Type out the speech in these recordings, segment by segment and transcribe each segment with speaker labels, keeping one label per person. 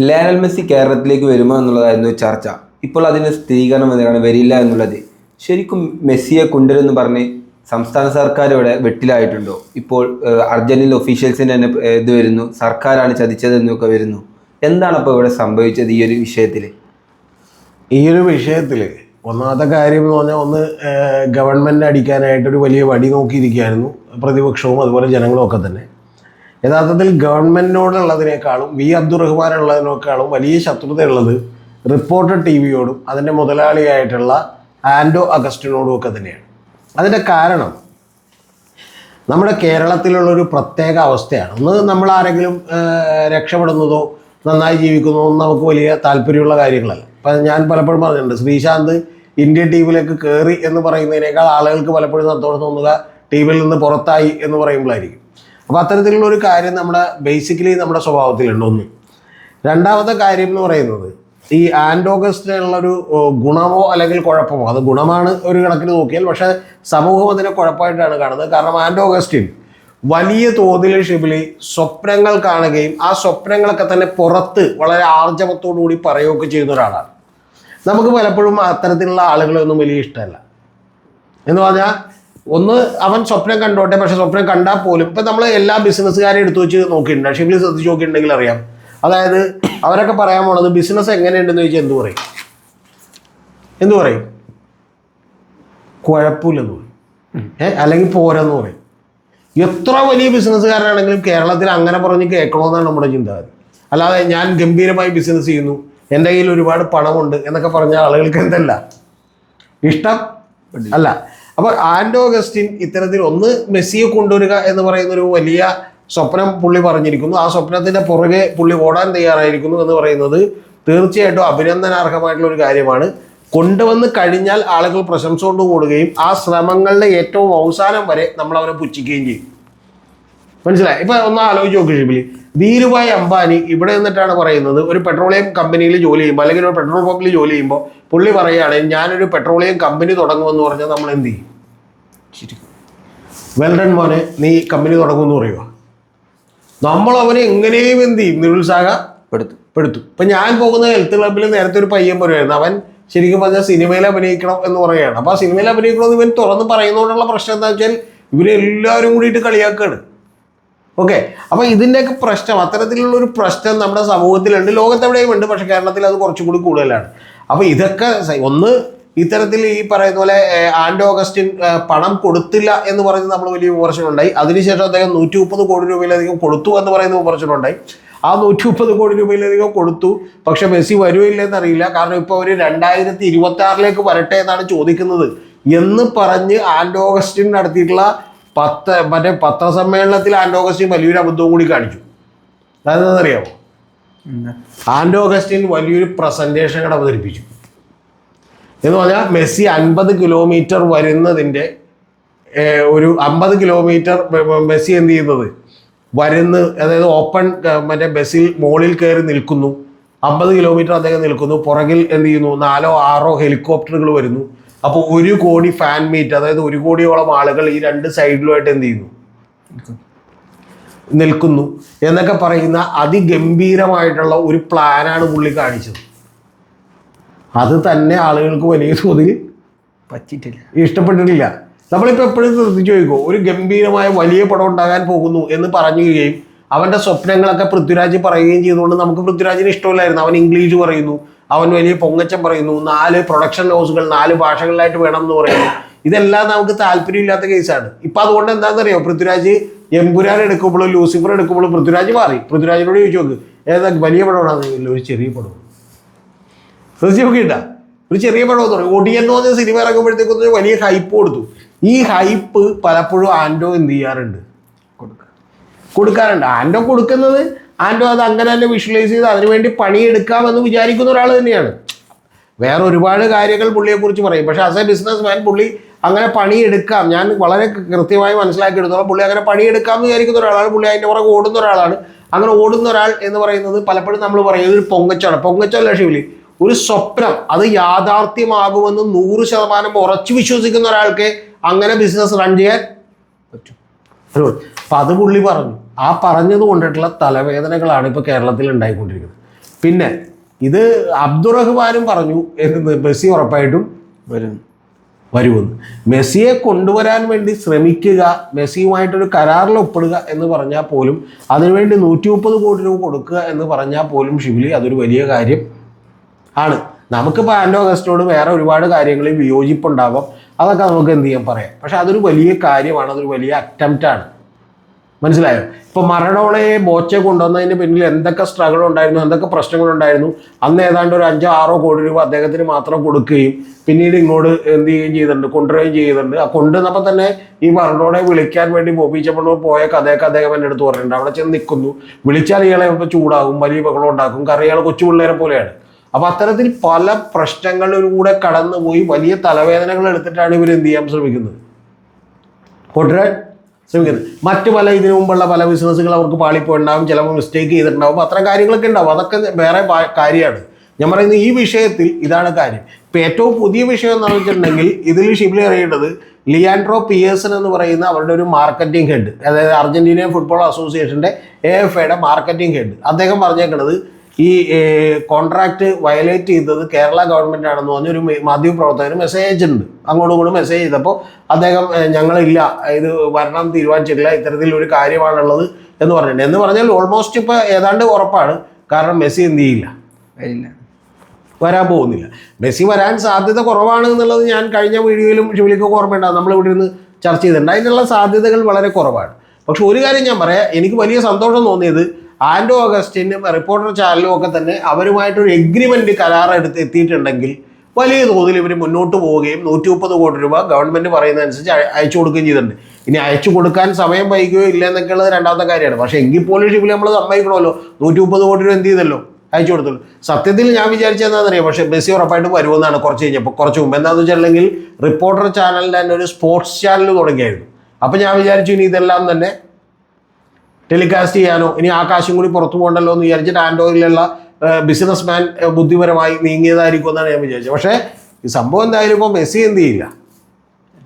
Speaker 1: Lionel Messi കേരളത്തിലേക്ക് വരുമോ എന്നുള്ളതായിരുന്നു ചർച്ച. ഇപ്പോൾ അതിന് സ്ഥിരീകരണം എന്താണ്? വരില്ല എന്നുള്ളത്. ശരിക്കും മെസ്സിയെ കൊണ്ടുവരുമെന്ന് പറഞ്ഞ് സംസ്ഥാന സർക്കാർ ഇവിടെ വെട്ടിലായിട്ടുണ്ടോ? ഇപ്പോൾ അർജന്റീൻ ഒഫീഷ്യൽസിന് തന്നെ ഇത് വരുന്നു. സർക്കാരാണ് ചതിച്ചതെന്നൊക്കെ വരുന്നു. എന്താണ് അപ്പോൾ ഇവിടെ സംഭവിച്ചത് ഈ ഒരു വിഷയത്തിൽ
Speaker 2: ഈ ഒരു വിഷയത്തിൽ ഒന്നാമത്തെ കാര്യം എന്ന് പറഞ്ഞാൽ ഒന്ന് ഗവൺമെന്റ് അടിക്കാനായിട്ടൊരു വലിയ വടി നോക്കിയിരിക്കുകയായിരുന്നു. പ്രതിപക്ഷവും അതുപോലെ ജനങ്ങളും ഒക്കെ തന്നെ. യഥാർത്ഥത്തിൽ ഗവൺമെന്റിനോടുള്ളതിനേക്കാളും വി അബ്ദുറഹ്മാൻ അബ്ദുറഹ്മാനുള്ളതിനേക്കാളും വലിയ ശത്രുതയുള്ളത് റിപ്പോർട്ടർ ടി വിയോടും അതിന്റെ മുതലാളിയായിട്ടുള്ള ആൻഡോ അഗസ്റ്റിനോടും ഒക്കെ തന്നെയാണ്. അതിന്റെ കാരണം നമ്മുടെ കേരളത്തിലുള്ളൊരു പ്രത്യേക അവസ്ഥയാണ്. ഒന്ന് നമ്മൾ ആരെങ്കിലും രക്ഷപ്പെടുന്നതോ നന്നായി ജീവിക്കുന്നതോ ഒന്നും നമുക്ക് വലിയ താല്പര്യമുള്ള കാര്യങ്ങളല്ല. ഇപ്പം ഞാൻ പലപ്പോഴും പറഞ്ഞിട്ടുണ്ട് ശ്രീശാന്ത് ഇന്ത്യൻ ടീമിലേക്ക് കയറി എന്ന് പറയുന്നതിനേക്കാൾ ആളുകൾക്ക് പലപ്പോഴും സന്തോഷം തോന്നുക ടീമിൽ നിന്ന് പുറത്തായി എന്ന് പറയുമ്പോഴായിരിക്കും. അപ്പോൾ അത്തരത്തിലുള്ള ഒരു കാര്യം നമ്മുടെ ബേസിക്കലി നമ്മുടെ സ്വഭാവത്തിലുണ്ട് ഒന്ന്. രണ്ടാമത്തെ കാര്യം എന്ന് പറയുന്നത് ഈ ആൻഡോഗസ്റ്റിനുള്ളൊരു ഗുണമോ അല്ലെങ്കിൽ കുഴപ്പമോ അത് ഗുണമാണ് ഒരു കണക്കിന് നോക്കിയാൽ പക്ഷേ സമൂഹം അതിനെ കുഴപ്പമായിട്ടാണ് കാണുന്നത്. കാരണം ആൻഡോഗസ്റ്റിൻ വലിയ തോതിൽ ഷിബിലി സ്വപ്നങ്ങൾ കാണുകയും ആ സ്വപ്നങ്ങളൊക്കെ തന്നെ പുറത്ത് വളരെ ആർജവത്തോടു കൂടി പറയുകയൊക്കെ ചെയ്യുന്ന ഒരാളാണ്. നമുക്ക് പലപ്പോഴും അത്തരത്തിലുള്ള ആളുകളെ ഒന്നും വലിയ ഇഷ്ടമല്ല. എന്ന് പറഞ്ഞാൽ ഒന്ന് അവൻ സ്വപ്നം കണ്ടോട്ടെ പക്ഷെ സ്വപ്നം കണ്ടാൽ പോലും ഇപ്പം നമ്മൾ എല്ലാ ബിസിനസ്സുകാരെയും എടുത്തു വെച്ച് നോക്കിയിട്ടുണ്ട്. ഷിബിലി ശ്രദ്ധിച്ച് നോക്കിയിട്ടുണ്ടെങ്കിൽ അറിയാം. അതായത് അവരൊക്കെ പറയാൻ പോണത് ബിസിനസ് എങ്ങനെയുണ്ടെന്ന് ചോദിച്ചാൽ എന്തു പറയും? എന്തു പറയും? കുഴപ്പമില്ലെന്ന് പറയും. ഏഹ് അല്ലെങ്കിൽ പോരെന്ന് പറയും. എത്ര വലിയ ബിസിനസ്സുകാരനാണെങ്കിലും കേരളത്തിൽ അങ്ങനെ പറഞ്ഞ് കേൾക്കണമെന്നാണ് നമ്മുടെ ചിന്താഗതി അല്ലാതെ ഞാൻ ഗംഭീരമായി ബിസിനസ് ചെയ്യുന്നു എന്റെ കയ്യിൽ ഒരുപാട് പണമുണ്ട് എന്നൊക്കെ പറഞ്ഞ ആളുകൾക്ക് എന്തല്ല? ഇഷ്ടം? അല്ല. അപ്പോൾ ആൻഡോ അഗസ്റ്റിൻ ഇത്തരത്തിൽ ഒന്ന് മെസ്സിയെ കൊണ്ടുവരിക എന്ന് പറയുന്ന ഒരു വലിയ സ്വപ്നം പുള്ളി പറഞ്ഞിരിക്കുന്നു. ആ സ്വപ്നത്തിന്റെ പുറകെ പുള്ളി ഓടാൻ തയ്യാറായിരിക്കുന്നു എന്ന് പറയുന്നത് തീർച്ചയായിട്ടും അഭിനന്ദനാർഹമായിട്ടുള്ള ഒരു കാര്യമാണ്. കൊണ്ടുവന്ന് കഴിഞ്ഞാൽ ആളുകൾ പ്രശംസ കൊണ്ട് കൂടുകയും ആ ശ്രമങ്ങളുടെ ഏറ്റവും അവസാനം വരെ നമ്മൾ അവരെ പുച്ഛിക്കുകയും ചെയ്യും. മനസ്സിലായി? ഇപ്പൊ ഒന്ന് ആലോചിച്ച് നോക്കി ഷിബിലി. ധീരുഭായ് അംബാനി ഇവിടെ നിന്നിട്ടാണ് പറയുന്നത് ഒരു പെട്രോളിയം കമ്പനിയിൽ ജോലി ചെയ്യുമ്പോൾ അല്ലെങ്കിൽ ഒരു പെട്രോൾ പമ്പിൽ ജോലി ചെയ്യുമ്പോൾ പുള്ളി പറയുകയാണെങ്കിൽ ഞാനൊരു പെട്രോളിയം കമ്പനി തുടങ്ങുമെന്ന് പറഞ്ഞാൽ നമ്മൾ എന്ത് ചെയ്യും? വെൽഡൺ മോനെ. നീ കമ്പനി തുടങ്ങുമെന്ന് പറയുക നമ്മൾ അവനെ എങ്ങനെയും എന്ത് ചെയ്യും? നിരുത്സാഹപ്പെടുത്തും പെടുത്തു. ഇപ്പൊ ഞാൻ പോകുന്ന ഹെൽത്ത് ക്ലബിൽ നേരത്തെ ഒരു പയ്യൻ പറയുമായിരുന്നു അവൻ ശരിക്കും പറഞ്ഞാൽ സിനിമയിൽ അഭിനയിക്കണം എന്ന് പറയുകയാണ്. അപ്പൊ ആ സിനിമയിൽ അഭിനയിക്കണമെന്ന് ഇവൻ തുറന്ന് പറയുന്നതുകൊണ്ടുള്ള പ്രശ്നം എന്താ വെച്ചാൽ ഇവരെല്ലാവരും കൂടിയിട്ട് കളിയാക്കുകയാണ്. ഓക്കെ അപ്പൊ ഇതിന്റെയൊക്കെ പ്രശ്നം അത്തരത്തിലുള്ള ഒരു പ്രശ്നം നമ്മുടെ സമൂഹത്തിലുണ്ട്. ലോകത്തെവിടെയും ഉണ്ട് പക്ഷെ കേരളത്തിൽ അത് കുറച്ചും കൂടി കൂടുതലാണ്. അപ്പൊ ഇതൊക്കെ ഒന്ന് ഇത്തരത്തിൽ ഈ പറയുന്ന പോലെ ആൻഡ് ഓഗസ്റ്റിൻ പണം കൊടുത്തില്ല എന്ന് പറയുന്നത് നമ്മൾ വലിയ വിമർശനമുണ്ടായി. അതിനുശേഷം അദ്ദേഹം നൂറ്റി മുപ്പത് കോടി രൂപയിലധികം കൊടുത്തു എന്ന് പറയുന്ന വിമർശനമുണ്ടായി. ആ നൂറ്റി മുപ്പത് കോടി രൂപയിലധികം കൊടുത്തു. പക്ഷെ മെസ്സി വരുമില്ലെന്ന് എന്നറിയില്ല കാരണം ഇപ്പോൾ ഒരു രണ്ടായിരത്തി ഇരുപത്തി ആറിലേക്ക് വരട്ടെ എന്നാണ് ചോദിക്കുന്നത് എന്ന് പറഞ്ഞ് ആൻഡോ ഓഗസ്റ്റിൻ നടത്തിയിട്ടുള്ള പത്ത് മറ്റേ പത്രസമ്മേളനത്തിൽ ആൻഡോഗസ്റ്റിൻ വലിയൊരു അബദ്ധവും കൂടി കാണിച്ചു. അതെന്താണെന്നറിയാമോ ആൻഡോഗസ്റ്റിൻ വലിയൊരു പ്രസന്റേഷൻ കൂടെ അവതരിപ്പിച്ചു. എന്ന് പറഞ്ഞാൽ മെസ്സി അൻപത് കിലോമീറ്റർ വരുന്നതിന്റെ ഒരു അമ്പത് കിലോമീറ്റർ മെസ്സി എന്ത് ചെയ്യുന്നത്? വരുന്ന അതായത് ഓപ്പൺ മറ്റേ ബസ്സിൽ മുകളിൽ കയറി നിൽക്കുന്നു. അമ്പത് കിലോമീറ്റർ അദ്ദേഹം നിൽക്കുന്നു. പുറകിൽ എന്ത് ചെയ്യുന്നു? നാലോ ആറോ ഹെലികോപ്റ്ററുകൾ വരുന്നു. അപ്പോൾ ഒരു കോടി ഫാൻ മീറ്റ് അതായത് ഒരു കോടിയോളം ആളുകൾ ഈ രണ്ട് സൈഡിലുമായിട്ട് എന്ത് ചെയ്യുന്നു? നിൽക്കുന്നു. എന്നൊക്കെ പറയുന്ന അതിഗംഭീരമായിട്ടുള്ള ഒരു പ്ലാനാണ് പുള്ളി കാണിച്ചത്. അത് തന്നെ ആളുകൾക്ക് വലിയ തോതിൽ
Speaker 1: പറ്റിയിട്ടില്ല.
Speaker 2: ഇഷ്ടപ്പെട്ടിട്ടില്ല. നമ്മളിപ്പോൾ എപ്പോഴും ശ്രദ്ധിച്ചു ചോദിക്കും ഒരു ഗംഭീരമായ വലിയ പടം ഉണ്ടാകാൻ പോകുന്നു എന്ന് പറഞ്ഞു പറയുകയും അവന്റെ സ്വപ്നങ്ങളൊക്കെ പൃഥ്വിരാജ് പറയുകയും ചെയ്തുകൊണ്ട് നമുക്ക് പൃഥ്വിരാജിന് ഇഷ്ടമില്ലായിരുന്നു. അവൻ ഇംഗ്ലീഷ് പറയുന്നു. അവൻ വലിയ പൊങ്ങച്ചം പറയുന്നു നാല് പ്രൊഡക്ഷൻ ഹൗസുകൾ നാല് ഭാഷകളിലായിട്ട് വേണം എന്ന് പറയുന്നു. ഇതെല്ലാം നമുക്ക് താല്പര്യമില്ലാത്ത കേസാണ് ഇപ്പൊ അതുകൊണ്ട് എന്താണെന്നറിയോ? പൃഥ്വിരാജ് എമ്പുരാൻ എടുക്കുമ്പോഴും ലൂസിഫർ എടുക്കുമ്പോഴും പൃഥ്വിരാജ് മാറി. പൃഥ്വിരാജിനോട് ചോദിച്ചു നോക്ക് ഏതാ വലിയ പടമാണെന്ന്? ഒരു ചെറിയ പടവും ശ്രദ്ധിച്ച് നോക്കിയിട്ടാ? ഒരു ചെറിയ പടം എന്ന് പറയും ഒടിയൻ എന്ന് പറഞ്ഞ സിനിമ ഇറങ്ങുമ്പോഴത്തേക്കൊന്നും വലിയ ഹൈപ്പ് കൊടുത്തു. ഈ ഹൈപ്പ് പലപ്പോഴും ആൻഡോ എന്ത് ചെയ്യാറുണ്ട്? കൊടുക്കാറുണ്ട്. ആൻഡോ കൊടുക്കുന്നത് ആൻഡോ അത് അങ്ങനെ തന്നെ വിഷ്വലൈസ് ചെയ്ത് അതിനുവേണ്ടി പണിയെടുക്കാമെന്ന് വിചാരിക്കുന്ന ഒരാൾ തന്നെയാണ്. വേറെ ഒരുപാട് കാര്യങ്ങൾ പുള്ളിയെക്കുറിച്ച് പറയും. പക്ഷേ ആസ് എ ബിസിനസ് മാൻ പുള്ളി അങ്ങനെ പണിയെടുക്കാം. ഞാൻ വളരെ കൃത്യമായി മനസ്സിലാക്കി എടുത്തോളം പുള്ളി അങ്ങനെ പണിയെടുക്കാം എന്ന് വിചാരിക്കുന്ന ഒരാളാണ്. പുള്ളി അതിന്റെ പുറകെ ഓടുന്ന ഒരാളാണ്. അങ്ങനെ ഓടുന്ന ഒരാൾ എന്ന് പറയുന്നത് പലപ്പോഴും നമ്മൾ പറയുന്നത് ഒരു പൊങ്ങച്ചാണ് പൊങ്ങച്ചല്ല ശിവലി ഒരു സ്വപ്നം. അത് യാഥാർത്ഥ്യമാകുമെന്ന് നൂറ് ശതമാനം ഉറച്ചു വിശ്വസിക്കുന്ന ഒരാൾക്ക് അങ്ങനെ ബിസിനസ് റൺ ചെയ്യാൻ
Speaker 1: പറ്റും.
Speaker 2: ഒരു അപ്പം അത് പുള്ളി പറഞ്ഞു. ആ പറഞ്ഞത് കൊണ്ടിട്ടുള്ള തലവേദനകളാണ് ഇപ്പോൾ കേരളത്തിൽ ഉണ്ടായിക്കൊണ്ടിരിക്കുന്നത്. പിന്നെ ഇത് അബ്ദുറഹ്മാനും പറഞ്ഞു എന്ന് മെസ്സി ഉറപ്പായിട്ടും
Speaker 1: വരും
Speaker 2: വരുമെന്ന്. മെസ്സിയെ കൊണ്ടുവരാൻ വേണ്ടി ശ്രമിക്കുക മെസ്സിയുമായിട്ടൊരു കരാറിൽ ഒപ്പിടുക എന്ന് പറഞ്ഞാൽ പോലും അതിനുവേണ്ടി നൂറ്റി മുപ്പത് കോടി രൂപ കൊടുക്കുക എന്ന് പറഞ്ഞാൽ പോലും ഷിബിലി അതൊരു വലിയ കാര്യം ആണ്. നമുക്കിപ്പോൾ ആൻഡോ അഗസ്റ്റോട് വേറെ ഒരുപാട് കാര്യങ്ങളിൽ വിയോജിപ്പുണ്ടാകും അതൊക്കെ നമുക്ക് എന്ത് ചെയ്യാൻ പറയാം. പക്ഷെ അതൊരു വലിയ കാര്യമാണ് അതൊരു വലിയ ആണ്. മനസ്സിലായോ? ഇപ്പൊ മറഡോണയെ ബോച്ചെ കൊണ്ടുവന്നതിന് പിന്നിൽ എന്തൊക്കെ സ്ട്രഗിൾ ഉണ്ടായിരുന്നു എന്തൊക്കെ പ്രശ്നങ്ങൾ ഉണ്ടായിരുന്നു അന്ന് ഏതാണ്ട് ഒരു അഞ്ചോ ആറോ കോടി രൂപ അദ്ദേഹത്തിന് മാത്രം കൊടുക്കുകയും പിന്നീട് ഇങ്ങോട്ട് എന്ത് ചെയ്യുകയും ചെയ്തിട്ടുണ്ട് കൊണ്ടുവരികയും ചെയ്തിട്ടുണ്ട്. ആ കൊണ്ടുവന്നപ്പോൾ തന്നെ ഈ മറഡോണയെ വിളിക്കാൻ വേണ്ടി ബോബി ചെമ്മണ്ണൂർ പോയ കഥയൊക്കെ അദ്ദേഹം എന്റെ അടുത്ത് പറഞ്ഞിട്ടുണ്ട്. അവിടെ ചെന്ന് നിൽക്കുന്നു. വിളിച്ചാൽ ഇയാളെ ഇപ്പോൾ ചൂടാകും വലിയ ബഹളം ഉണ്ടാക്കും. കാരണം ഇയാൾ കൊച്ചു പിള്ളേരെ പോലെയാണ്. അപ്പൊ അത്തരത്തിൽ പല പ്രശ്നങ്ങളിലൂടെ കടന്നുപോയി വലിയ തലവേദനകൾ എടുത്തിട്ടാണ് ഇവർ എന്ത് ചെയ്യാൻ ശ്രമിക്കുന്നത്? കൊണ്ടുവരാൻ ശ്രമിക്കുന്നത്. മറ്റു പല ഇതിനു മുമ്പുള്ള പല ബിസിനസ്സുകൾ അവർക്ക് പാളിപ്പോയിട്ടുണ്ടാവും ചിലപ്പോൾ മിസ്റ്റേക്ക് ചെയ്തിട്ടുണ്ടാവും. അത്ര കാര്യങ്ങളൊക്കെ ഉണ്ടാവും. അതൊക്കെ വേറെ കാര്യമാണ്. ഞാൻ പറയുന്നത് ഈ വിഷയത്തിൽ ഇതാണ് കാര്യം. ഇപ്പം ഏറ്റവും പുതിയ വിഷയം എന്താണെന്ന് വെച്ചിട്ടുണ്ടെങ്കിൽ ഇതിൽ ഷിബിലി അറിയേണ്ടത് ലിയാൻഡ്രോ പിയേഴ്സൺ എന്ന് പറയുന്ന അവരുടെ ഒരു മാർക്കറ്റിംഗ് ഹെഡ് അതായത് Argentinian football association A F ഐയുടെ മാർക്കറ്റിംഗ് ഹെഡ്. അദ്ദേഹം പറഞ്ഞേക്കുന്നത് ഈ കോൺട്രാക്ട് വയലേറ്റ് ചെയ്തത് കേരള ഗവൺമെന്റ് ആണെന്ന് പറഞ്ഞൊരു ഒരു മാധ്യമപ്രവർത്തകന് മെസ്സേജ് അയച്ചിട്ടുണ്ട് അങ്ങോട്ടും ഇങ്ങോട്ടും മെസ്സേജ് ചെയ്തപ്പോൾ അദ്ദേഹം ഞങ്ങളില്ല ഇത് വരണം തീരുമാനിച്ചിട്ടില്ല ഇത്തരത്തിൽ ഒരു കാര്യമാണുള്ളത് എന്ന് പറഞ്ഞിട്ടുണ്ട്. എന്ന് പറഞ്ഞാൽ ഓൾമോസ്റ്റ് ഇപ്പോൾ ഏതാണ്ട് ഉറപ്പാണ്. കാരണം മെസ്സി എന്ത് ചെയ്യില്ല. വരാൻ പോകുന്നില്ല. മെസ്സി വരാൻ സാധ്യത കുറവാണ് എന്നുള്ളത് ഞാൻ കഴിഞ്ഞ വീഡിയോയിലും ജോലിക്ക് ഓർമ്മയുണ്ടാകും നമ്മൾ ഇവിടെ നിന്ന് ചർച്ച ചെയ്തിട്ടുണ്ട്. അതിനുള്ള സാധ്യതകൾ വളരെ കുറവാണ്. പക്ഷെ ഒരു കാര്യം ഞാൻ പറയാം. എനിക്ക് വലിയ സന്തോഷം തോന്നിയത് ആൻഡോ അഗസ്റ്റിനും റിപ്പോർട്ടർ ചാനലും ഒക്കെ തന്നെ അവരുമായിട്ടൊരു എഗ്രിമെന്റ് കരാർ എടുത്ത് എത്തിയിട്ടുണ്ടെങ്കിൽ വലിയ തോതിൽ ഇവർ മുന്നോട്ട് പോവുകയും നൂറ്റി മുപ്പത് കോടി രൂപ ഗവൺമെന്റ് പറയുന്നതനുസരിച്ച് അയച്ചു കൊടുക്കുകയും ചെയ്തിട്ടുണ്ട്. ഇനി അയച്ചു കൊടുക്കാൻ സമയം വൈകുകയോ ഇല്ല എന്നൊക്കെ ഉള്ളത് രണ്ടാമത്തെ കാര്യമാണ്. പക്ഷേ എങ്കിൽ പോലും ഷിപ്പിൽ നമ്മൾ സമ്മതിക്കണമല്ലോ. നൂറ്റി മുപ്പത് കോടി രൂപ എന്ത് ചെയ്തല്ലോ? അയച്ചു കൊടുത്തുള്ളൂ സത്യത്തിൽ ഞാൻ വിചാരിച്ചതെന്താണെന്നറിയാം പക്ഷേ മെസ്സി ഉറപ്പായിട്ടും വരുമെന്നാണ് കുറച്ച് കഴിഞ്ഞപ്പോൾ കുറച്ച് മുമ്പ്. എന്താണെന്ന് വെച്ചിട്ടുണ്ടെങ്കിൽ റിപ്പോർട്ടർ ചാനലിന്റെ തന്നെ ഒരു സ്പോർട്സ് ചാനൽ തുടങ്ങിയായിരുന്നു. അപ്പോൾ ഞാൻ വിചാരിച്ചു ഇനി ഇതെല്ലാം തന്നെ ടെലികാസ്റ്റ് ചെയ്യാനോ ഇനി ആകാശം കൂടി പുറത്തു പോകണ്ടല്ലോ എന്ന് വിചാരിച്ചിട്ട് ആൻഡോയിലുള്ള ബിസിനസ് മാൻ ബുദ്ധിപരമായി നീങ്ങിയതായിരിക്കും എന്നാണ് ഞാൻ വിചാരിച്ചത്. പക്ഷേ ഈ സംഭവം എന്തായാലും ഇപ്പോൾ മെസ്സി എന്ത് ചെയ്യില്ല?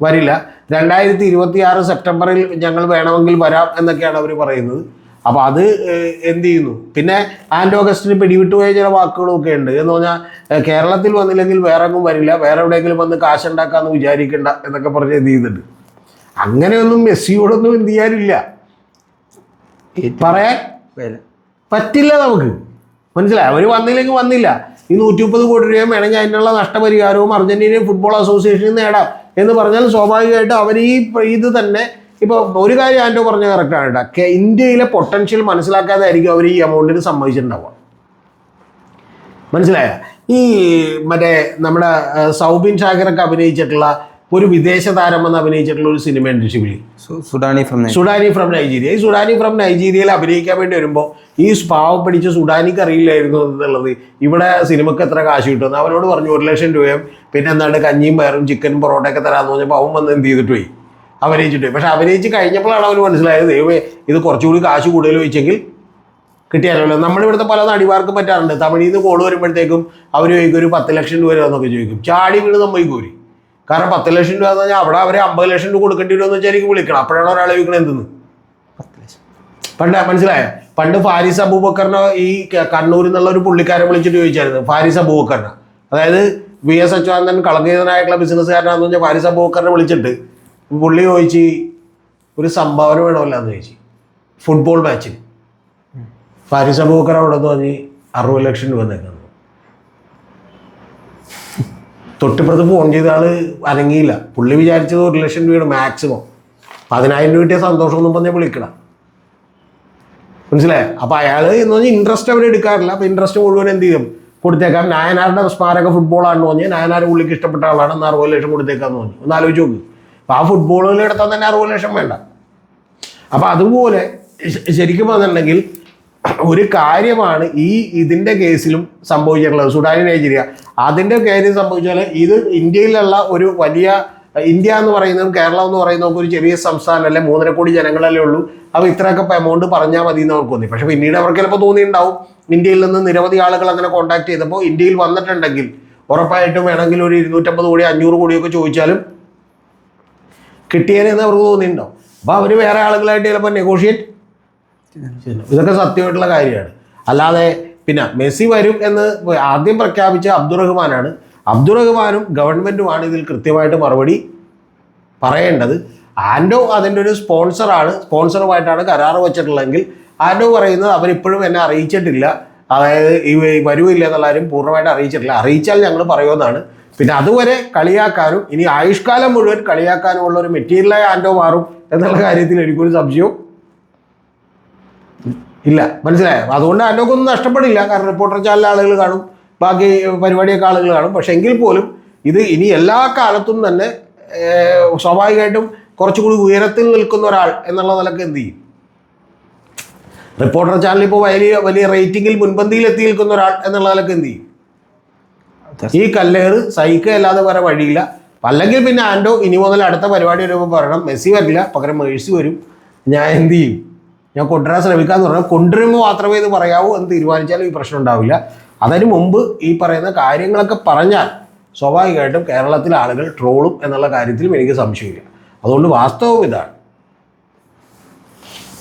Speaker 2: വരില്ല. രണ്ടായിരത്തി ഇരുപത്തി ആറ് സെപ്റ്റംബറിൽ ഞങ്ങൾ വേണമെങ്കിൽ വരാം എന്നൊക്കെയാണ് അവർ പറയുന്നത്. അപ്പോൾ അത് എന്ത് ചെയ്യുന്നു? പിന്നെ ആൻഡ് ഓഗസ്റ്റിന് പിടിവിട്ടുപോയ ചില വാക്കുകളൊക്കെ ഉണ്ട്. എന്ന് പറഞ്ഞാൽ കേരളത്തിൽ വന്നില്ലെങ്കിൽ വേറെ എങ്ങും വരില്ല. വേറെ എവിടെയെങ്കിലും വന്ന് കാശുണ്ടാക്കാമെന്ന് വിചാരിക്കണ്ട എന്നൊക്കെ പറഞ്ഞ് എന്ത് ചെയ്യുന്നുണ്ട്. അങ്ങനെയൊന്നും മെസ്സിയോടൊന്നും എന്ത് ചെയ്യാനില്ല. പറയാൻ പറ്റില്ല നമുക്ക്. മനസ്സിലായി? അവർ വന്നില്ലെങ്കിൽ വന്നില്ല. ഈ നൂറ്റി മുപ്പത് കോടി രൂപയും വേണമെങ്കിൽ അതിനുള്ള നഷ്ടപരിഹാരവും അർജന്റീനിയൻ ഫുട്ബോൾ അസോസിയേഷനിൽ നേടാം എന്ന് പറഞ്ഞാൽ സ്വാഭാവികമായിട്ട് അവർ ഈ ഇത് തന്നെ ഇപ്പോൾ ഒരു കാര്യം ആന്റോ പറഞ്ഞ കറക്റ്റാണ് കേട്ടോ. കെ- ഇന്ത്യയിലെ പൊട്ടൻഷ്യൽ മനസ്സിലാക്കാതായിരിക്കും അവർ ഈ എമൗണ്ടിന് സമ്മതിച്ചിട്ടുണ്ടാവുക. മനസ്സിലായ? ഈ മറ്റേ നമ്മുടെ സൗബിൻ ശാഖറൊക്കെ അഭിനയിച്ചിട്ടുള്ള ഒരു വിദേശ താരം എന്ന് അഭിനയിച്ചിട്ടുള്ള ഒരു സിനിമയുണ്ട് Shibili
Speaker 1: Sudani from
Speaker 2: Sudani from Nigeria ഈ സുഡാനി ഫ്രം നൈജീരിയയിൽ അഭിനയിക്കാൻ വേണ്ടി വരുമ്പോൾ ഈ പാവം പിടിച്ച സുഡാനിക്ക് അറിയില്ലായിരുന്നു എന്നുള്ളത് ഇവിടെ സിനിമക്ക് എത്ര കാശ് കിട്ടുമെന്ന് അവനോട് പറഞ്ഞു ഒരു ലക്ഷം രൂപയും പിന്നെ എന്താണ് കഞ്ഞിയും പയറും ചിക്കനും പൊറോട്ടയൊക്കെ തരാമെന്ന് പറഞ്ഞപ്പോൾ അവൻ വന്ന് എന്ത് ചെയ്തിട്ട് പോയി? അഭിനയിച്ചിട്ട് പോയി. പക്ഷെ അഭിനയിച്ച് കഴിഞ്ഞപ്പോഴാണ് അവന് മനസ്സിലായത് ദൈവമേ ഇത് കുറച്ചുകൂടി കാശ് കൂടുതൽ വെച്ചെങ്കിൽ കിട്ടിയാലോ? നമ്മളിവിടുത്തെ പല നടിമാർക്കും പറ്റാറുണ്ട്. തമിഴിൽ നിന്ന് കോൾ വരുമ്പോഴത്തേക്കും അവർ ചോദിക്കും ഒരു പത്ത് ലക്ഷം രൂപ എന്നൊക്കെ ചോദിക്കും. ചാടി വീണ് നമ്മൾ കോരി കാരണം പത്ത് ലക്ഷം രൂപ എന്ന് പറഞ്ഞാൽ അവിടെ അവരെ അമ്പത് ലക്ഷം രൂപ കൊടുക്കേണ്ടി വരുമെന്ന് വെച്ചാൽ എനിക്ക് വിളിക്കണം. അപ്പോഴാണ് ഒരാളെ വിൽക്കണം എന്തെന്ന്?
Speaker 1: പത്ത് ലക്ഷം.
Speaker 2: പണ്ട് മനസ്സിലായ? പണ്ട് ഫാരിസ് അബൂബക്കറിനെ ഈ കണ്ണൂരിൽ നിന്നുള്ള ഒരു പുള്ളിക്കാരെ വിളിച്ചിട്ട് ചോദിച്ചായിരുന്നു ഫാരിസ് അബൂബക്കറിനെ. അതായത് വി എസ് അച്യുതാനന്ദൻ കളങ്കീതനായിട്ടുള്ള ബിസിനസ്സുകാരനാന്ന് വെച്ചാൽ ഫാരിസ് അബൂബക്കറിനെ വിളിച്ചിട്ട് പുള്ളി ചോദിച്ച് ഒരു സംഭാവന വേണമല്ല? എന്ന് ചോദിച്ചു. ഫുട്ബോൾ മാച്ചിന്. ഫാരിസ് അബൂബക്കർ അവിടെ നിന്ന് പറഞ്ഞ് അറുപത് ലക്ഷം രൂപ നേക്കുന്നു തൊട്ടിപ്പുറത്ത് ഫോൺ ചെയ്ത ആൾ അനങ്ങിയില്ല. പുള്ളി വിചാരിച്ചത് ഒരു ലക്ഷം രൂപയാണ് മാക്സിമം പതിനായിരം രൂപ കിട്ടിയ സന്തോഷം ഒന്നും പറഞ്ഞ് വിളിക്കണം മനസ്സിലായോ? അപ്പൊ അയാൾ എന്ന് പറഞ്ഞാൽ ഇൻട്രസ്റ്റ് അവർ എടുക്കാറില്ല. അപ്പൊ ഇൻട്രസ്റ്റ് മുഴുവൻ എന്ത് ചെയ്യും? കൊടുത്തേക്കാം. നായനാരുടെ സ്മാരക ഫുട്ബോളാണെന്ന് പറഞ്ഞ് നായനാർ പുള്ളിക്ക് ഇഷ്ടപ്പെട്ട ആളാണ്. എന്ന് അറുപത് ലക്ഷം കൊടുത്തേക്കാന്ന് പറഞ്ഞു. ഒന്ന് ആലോചിച്ച് നോക്ക്. അപ്പൊ ആ ഫുട്ബോളിൽ എടുത്താൽ തന്നെ അറുപത് ലക്ഷം വേണ്ട. അപ്പൊ അതുപോലെ ശരിക്കും പറഞ്ഞിട്ടുണ്ടെങ്കിൽ ഒരു കാര്യമാണ് ഈ ഇതിന്റെ കേസിലും സംഭവിച്ചിട്ടുള്ളത്. സുഡാനി നൈജീരിയ. അതിന്റെ കാര്യം സംഭവിച്ചാൽ ഇത് ഇന്ത്യയിലുള്ള ഒരു വലിയ ഇന്ത്യ എന്ന് പറയുന്നതും കേരളം എന്ന് പറയുന്നതും ഒരു ചെറിയ സംസ്ഥാനമല്ലേ മൂന്നര കോടി ജനങ്ങളല്ലേ ഉള്ളൂ. അപ്പോൾ ഇത്രയൊക്കെ എമൗണ്ട് പറഞ്ഞാൽ മതി എന്ന് അവർക്ക് തോന്നി. പക്ഷേ പിന്നീട് അവർക്ക് ചിലപ്പോൾ തോന്നിയിട്ടുണ്ടാവും. ഇന്ത്യയിൽ നിന്ന് നിരവധി ആളുകൾ അങ്ങനെ കോൺടാക്ട് ചെയ്തപ്പോൾ ഇന്ത്യയിൽ വന്നിട്ടുണ്ടെങ്കിൽ ഉറപ്പായിട്ടും വേണമെങ്കിൽ ഒരു ഇരുന്നൂറ്റമ്പത് കോടി അഞ്ഞൂറ് കോടിയൊക്കെ ചോദിച്ചാലും കിട്ടിയേനെന്ന് അവർക്ക് തോന്നിയിട്ടുണ്ടാവും. അപ്പോൾ അവർ വേറെ ആളുകളായിട്ട് ചിലപ്പോൾ നെഗോഷിയേറ്റ് ഇതൊക്കെ സത്യമായിട്ടുള്ള കാര്യമാണ്. അല്ലാതെ പിന്നെ മെസ്സി വരും എന്ന് ആദ്യം പ്രഖ്യാപിച്ച അബ്ദുറഹ്മാനാണ്. അബ്ദുറഹ്മാനും ഗവൺമെന്റുമാണ് ഇതിൽ കൃത്യമായിട്ട് മറുപടി പറയേണ്ടത്. ആൻഡോ അതിന്റെ ഒരു സ്പോൺസറാണ്. സ്പോൺസറുമായിട്ടാണ് കരാർ വെച്ചിട്ടുള്ളതെങ്കിൽ ആൻഡോ പറയുന്നത് അവരിപ്പോഴും എന്നെ അറിയിച്ചിട്ടില്ല. അതായത് ഈ വരുമില്ല എന്നുള്ള പൂർണമായിട്ട് അറിയിച്ചിട്ടില്ല. അറിയിച്ചാൽ ഞങ്ങൾ പറയുമെന്നാണ്. പിന്നെ അതുവരെ കളിയാക്കാനും ഇനി ആയുഷ്കാലം മുഴുവൻ കളിയാക്കാനുമുള്ള ഒരു മെറ്റീരിയലായി ആൻഡോ മാറും എന്നുള്ള കാര്യത്തിൽ എനിക്കൊരു സംശയവും ഇല്ല മനസ്സിലായോ? അതുകൊണ്ട് അലോക്കൊന്നും നഷ്ടപ്പെടില്ല. കാരണം റിപ്പോർട്ടർ ചാനലിലെ ആളുകൾ കാണും ബാക്കി പരിപാടിയൊക്കെ ആളുകൾ കാണും. പക്ഷെ എങ്കിൽ പോലും ഇത് ഇനി എല്ലാ കാലത്തും തന്നെ സ്വാഭാവികമായിട്ടും കുറച്ചുകൂടി ഉയരത്തിൽ നിൽക്കുന്ന ഒരാൾ എന്നുള്ള നിലയ്ക്ക് എന്ത് ചെയ്യും? റിപ്പോർട്ടർ ചാനൽ ഇപ്പോൾ വലിയ വലിയ റേറ്റിംഗിൽ മുൻപന്തിയിൽ എത്തി നിൽക്കുന്ന ഒരാൾ എന്നുള്ള നിലയ്ക്ക് എന്ത് ചെയ്യും? ഈ കല്ലേറ് സഹിക്കുക അല്ലാതെ വേറെ വഴിയില്ല. അല്ലെങ്കിൽ പിന്നെ ആൻഡോ ഇനി മുതൽ അടുത്ത പരിപാടി വരുമ്പോൾ പറയണം മെസ്സി വരില്ല പകരം മേഴ്സി വരും. ഞാൻ എന്ത് ചെയ്യും? ഞാൻ കൊണ്ടുവരാൻ ശ്രമിക്കാന്ന് പറഞ്ഞാൽ കൊണ്ടുവരുമ്പോൾ മാത്രമേ ഇത് പറയാവൂ എന്ന് തീരുമാനിച്ചാലും ഈ പ്രശ്നം ഉണ്ടാവില്ല. അതിന് മുമ്പ് ഈ പറയുന്ന കാര്യങ്ങളൊക്കെ പറഞ്ഞാൽ സ്വാഭാവികമായിട്ടും കേരളത്തിലെ ആളുകൾ ട്രോളും എന്നുള്ള കാര്യത്തിലും എനിക്ക് സംശയമില്ല. അതുകൊണ്ട് വാസ്തവം ഇതാണ്.